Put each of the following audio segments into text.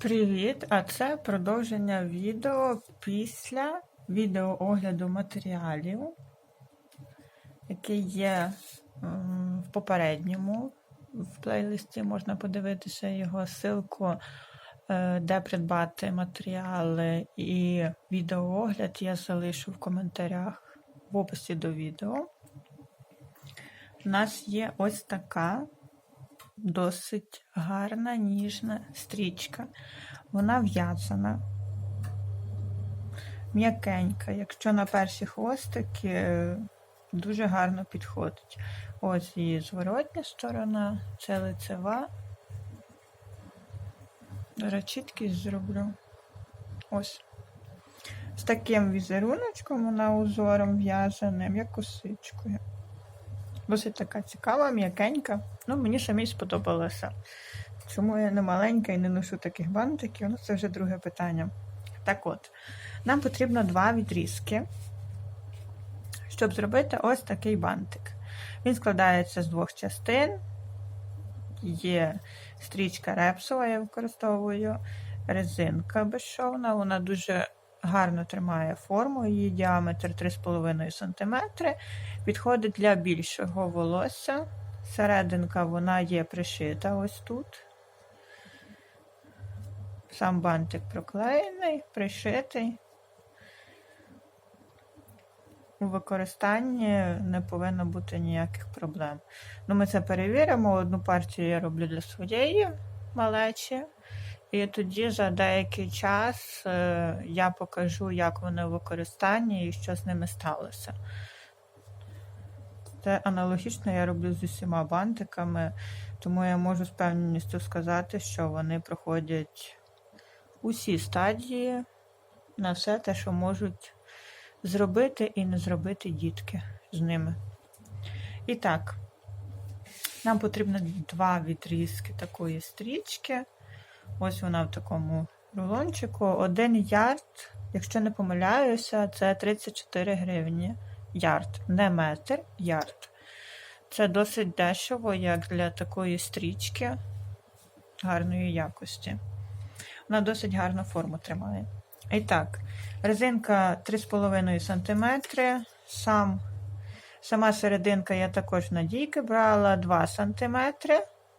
Привіт! А це продовження відео після відеоогляду матеріалів, який є в попередньому в плейлисті. Можна подивитися його ссылку, е, де придбати матеріали і відеоогляд я залишу в коментарях в описі до відео. У нас є ось така досить гарна ніжна стрічка. Вона в'язана, м'якенька. Якщо на перші хвостики дуже гарно підходить. Ось її зворотня сторона, це лицева. Зараз чіткість зроблю. Ось. З таким візеруночком вона узором в'язаним, як косичкою. Досить така цікава, м'якенька. Ну, мені самій сподобалося. Чому я не маленька і не ношу таких бантиків? Ну, це вже друге питання. Так от, нам потрібно два відрізки, щоб зробити ось такий бантик. Він складається з двох частин. Є стрічка репсова, я використовую, резинка безшовна, вона дуже гарно тримає форму, її діаметр 3,5 см. Підходить для більшого волосся. Серединка вона є пришита ось тут. Сам бантик проклеєний, пришитий. У використанні не повинно бути ніяких проблем. Ну, Ми це перевіримо. Одну партію я роблю для своєї малечі. І тоді за деякий час е, я покажу, як вони в використанні і що з ними сталося. Це аналогічно я роблю з усіма бантиками, тому я можу з певністю сказати, що вони проходять усі стадії на все те, що можуть зробити і не зробити дітки з ними. І так, нам потрібно два відрізки такої стрічки. Ось вона в такому рулончику. Один ярд, якщо не помиляюся, це 34 гривні. Ярд, не метр, ярд. Це досить дешево, як для такої стрічки гарної якості. Вона досить гарну форму тримає. І так, резинка 3,5 см. Сам, Сама серединка я також надійки брала 2 см,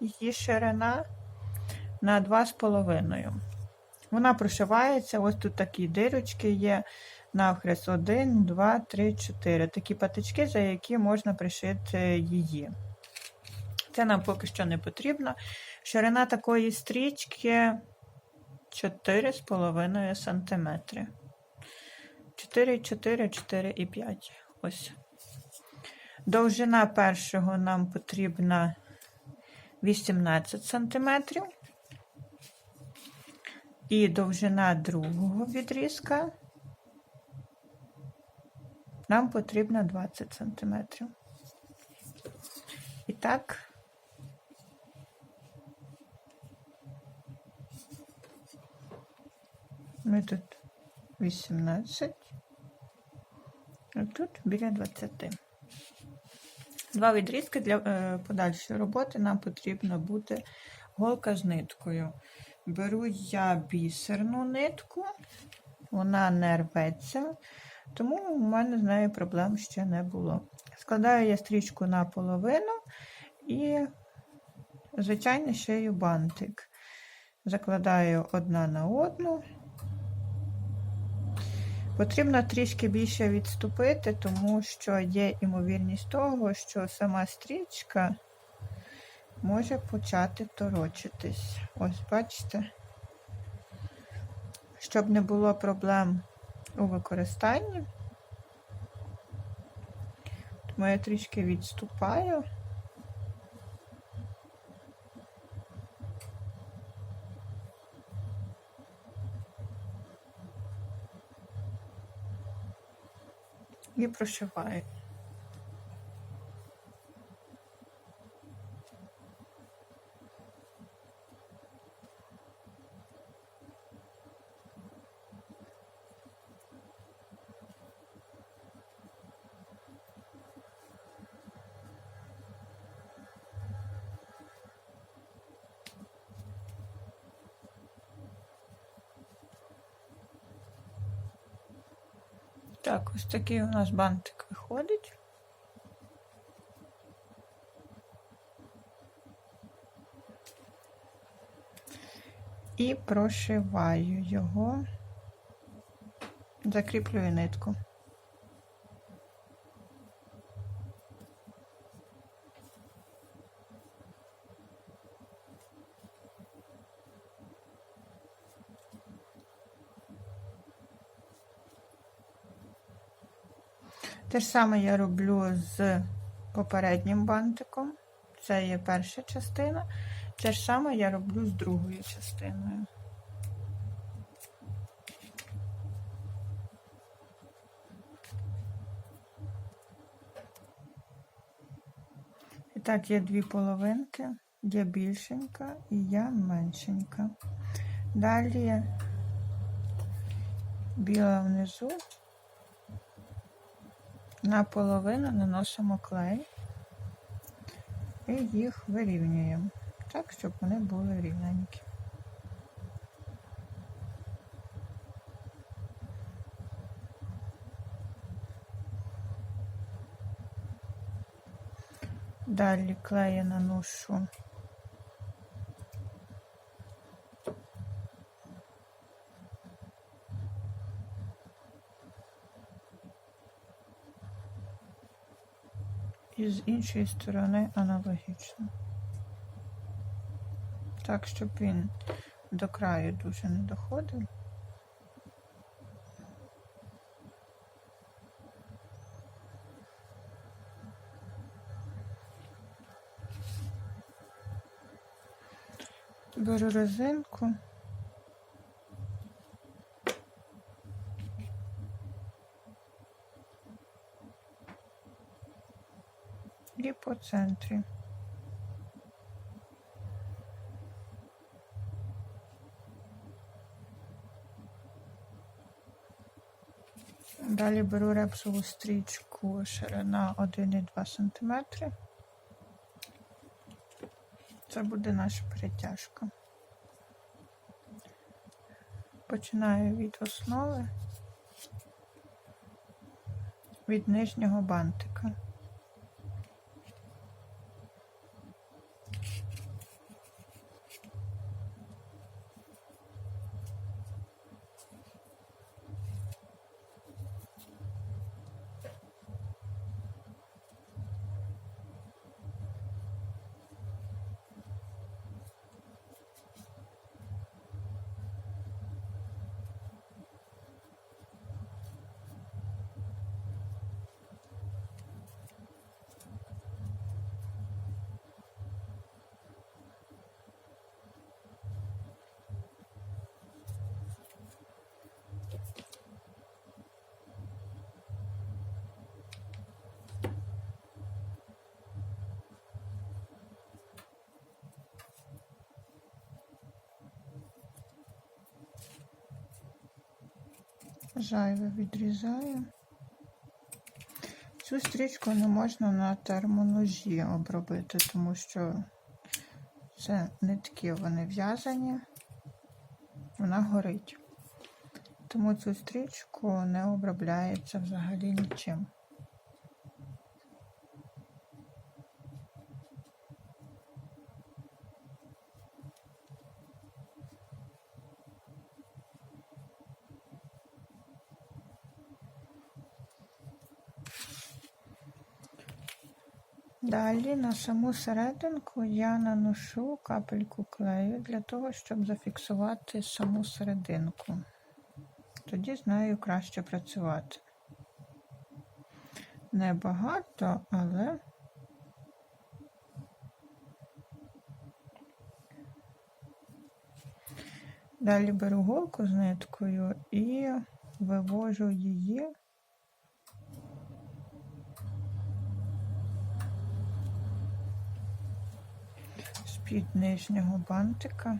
її ширина на 2,5. Вона прошивається, ось тут такі дирочки є навхрест 1, 2, 3, 4. Такі патички, за які можна пришити її. Це нам поки що не потрібно. Ширина такої стрічки 4,5 см. 4, 4, 4 і 5. Ось. Довжина першого нам потрібна 18 см. І довжина другого відрізка нам потрібно 20 см. І так, ми тут 18, а тут біля 20. Два відрізки для е, подальшої роботи нам потрібно буде голка з ниткою. Беру я бісерну нитку, вона не рветься, тому у мене з нею проблем ще не було. Складаю я стрічку на половину і, звичайно, шию бантик. Закладаю одна на одну. Потрібно трішки більше відступити, тому що є ймовірність того, що сама стрічка може почати торочитись. Ось, бачите, щоб не було проблем у використанні, тому я трішки відступаю. І прошиваю. Так, ось такий у нас бантик виходить. І прошиваю його, закріплюю нитку. Те ж саме я роблю з попереднім бантиком. Це є перша частина. Те ж саме я роблю з другою частиною. І так, є дві половинки, є більшенька і я меншенька. Далі біла внизу, наполовину наносимо клей і їх вирівнюємо так, щоб вони були рівненькі. Далі клею наношу і з іншої сторони аналогічно. Так, щоб він до краю дуже не доходив. Беру резинку. І по центрі. Далі беру репсову стрічку ширина 1,2 см. Це буде наша перетяжка. Починаю від основи, від нижнього бантика. Зайве відрізаю. Цю стрічку не можна на термоножі обробити, тому що це нитки вони в'язані, вона горить. Тому цю стрічку не обробляється взагалі нічим. Далі на саму серединку я наношу капельку клею для того, щоб зафіксувати саму серединку. Тоді з нею краще працювати. Небагато, але далі беру голку з ниткою і вивожу її з-під нижнього бантика.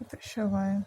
І.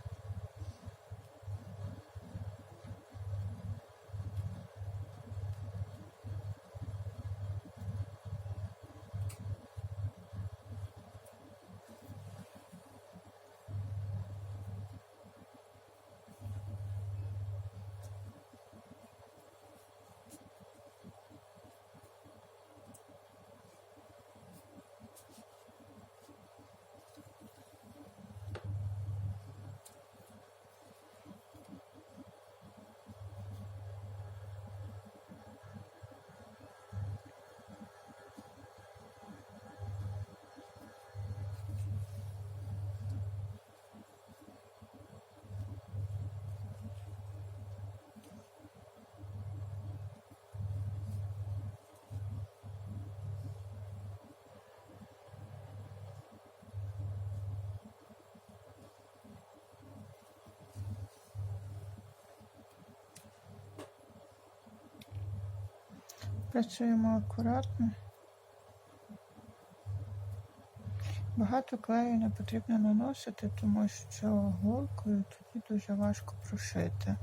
Працюємо акуратно. Багато клею не потрібно наносити, тому що голкою тоді дуже важко прошити.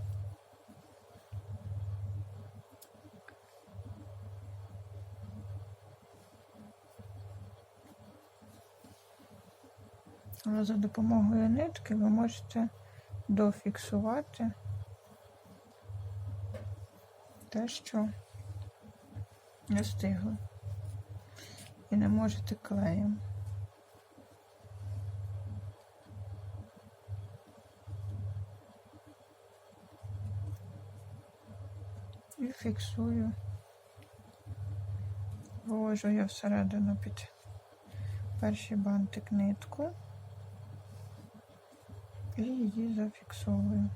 Але за допомогою нитки ви можете дофіксувати те, що не встигли. І не можете клеєм. І фіксую. Вложу я всередину під перший бантик нитку і її зафіксовую.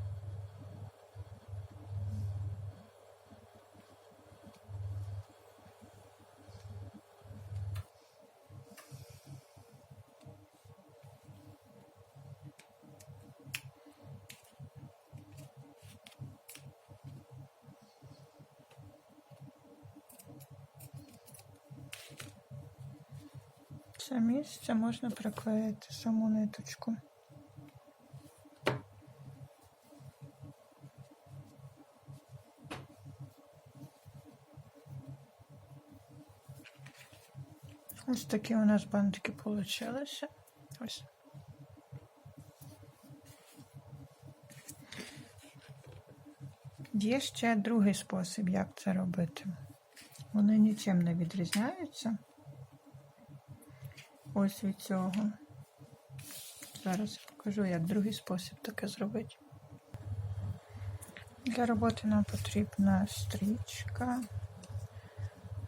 Це місце можна приклеїти саму ниточку. Ось такі у нас бантики получилися. Ось. Є ще другий спосіб, як це робити. Вони нічим не відрізняються. Ось від цього. Зараз покажу, як другий спосіб таке зробити. Для роботи нам потрібна стрічка,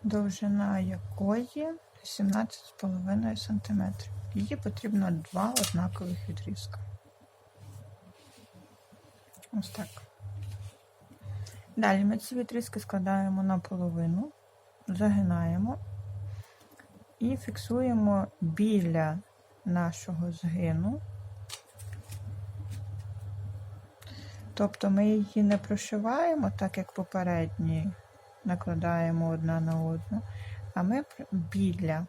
довжина якої 17,5 см. Її потрібно два однакових відрізка. Ось так. Далі ми ці відрізки складаємо на половину, загинаємо і фіксуємо біля нашого згину. Тобто ми її не прошиваємо, так як попередні накладаємо одна на одну, а ми біля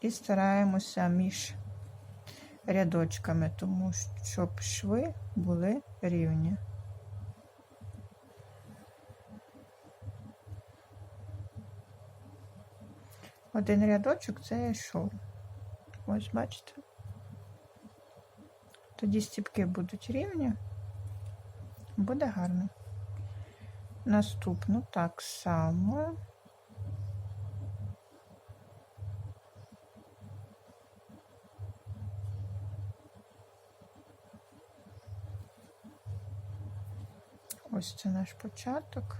і стараємося між рядочками, тому щоб шви були рівні. Один рядочок це йшов. Ось бачите. Тоді стіпки будуть рівні. Буде гарно. Наступну так само. Ось це наш початок.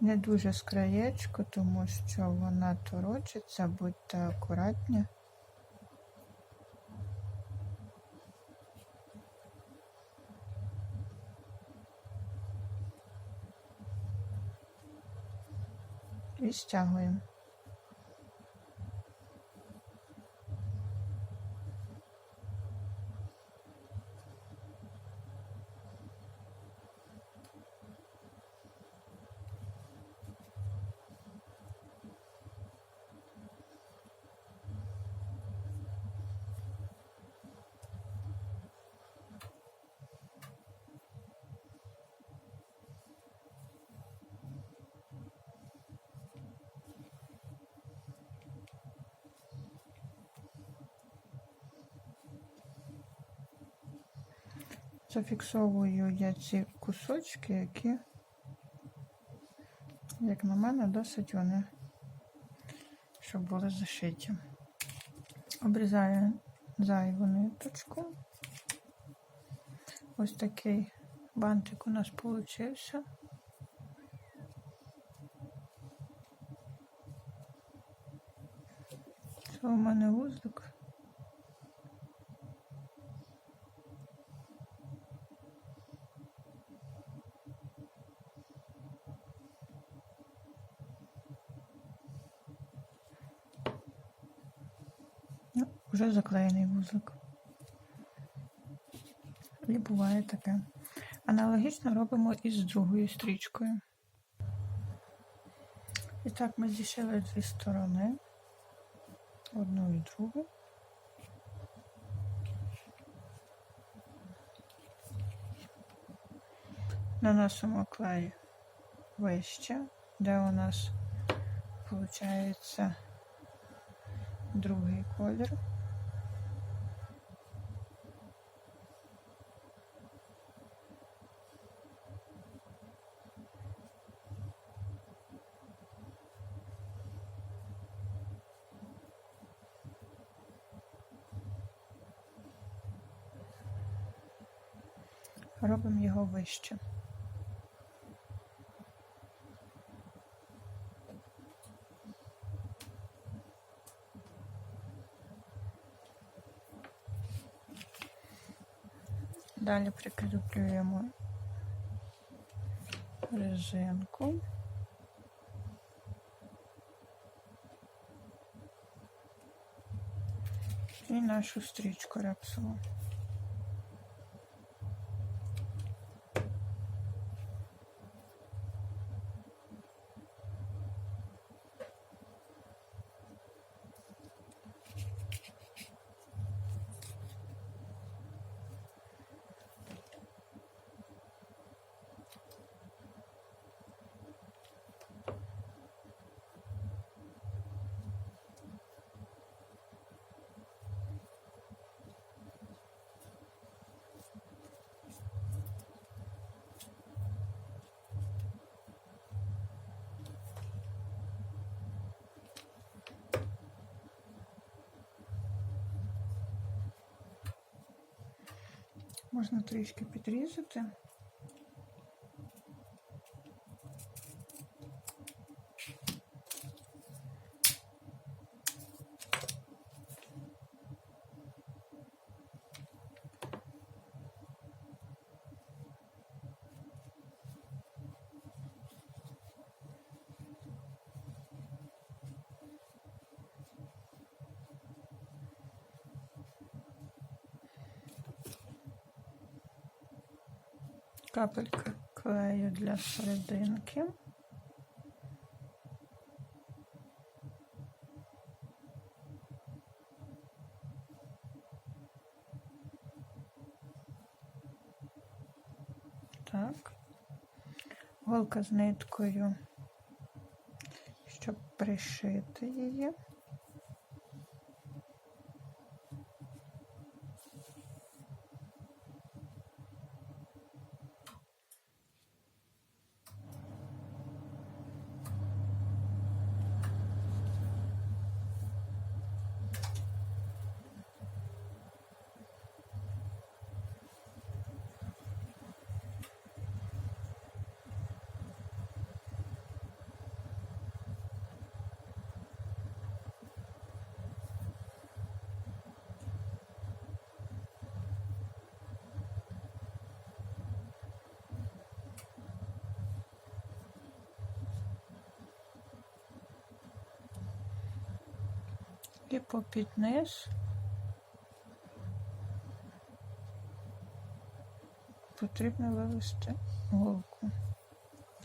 Не дуже з краєчку, тому що вона торочиться, будьте акуратні. І стягуємо. Зафіксовую я ці кусочки, які, як на мене, досить вони, щоб були зашиті. Обрізаю зайву ниточку. Ось такий бантик у нас получився. Це у мене вузлик. Вже заклеєний вузлик. І буває таке. Аналогічно робимо і з другою стрічкою. І так ми зішили дві сторони, одну і другу. Наносимо клей вище, де у нас виходить другий колір. Робимо його вище. Далі прикріплюємо резинку. І нашу стрічку репсову. Можна трішки підрізати. Капелька клею для серединки. Так. Голка з ниткою, щоб пришити її. І попід низ потрібно вивести голку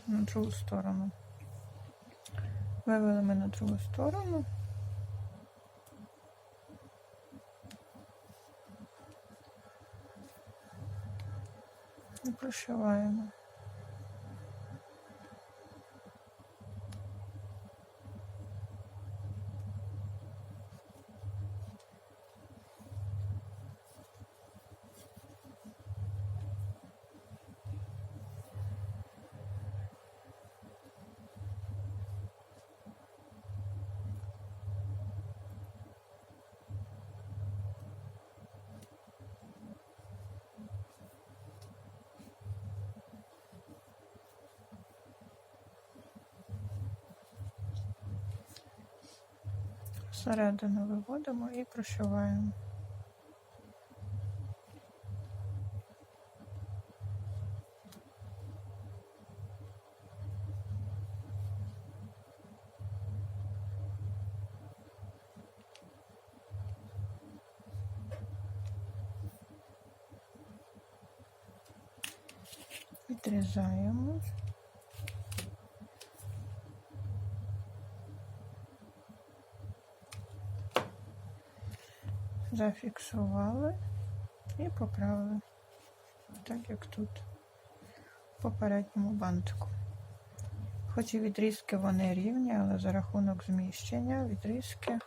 на другу сторону. Вивели ми на другу сторону. І прошиваємо. Всередину виводимо і прошиваємо. Зафіксували і поправили. Так як тут в попередньому бантику. Хоч і відрізки вони рівні, але за рахунок зміщення відрізки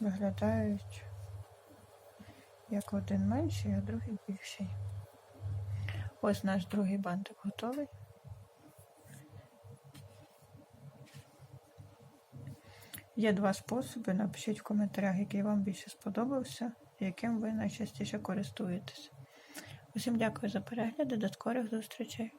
виглядають як один менший, а другий більший. Ось наш другий бантик готовий. Є два способи. Напишіть в коментарях, який вам більше сподобався, яким ви найчастіше користуєтесь. Усім дякую за перегляд до скорих зустрічей!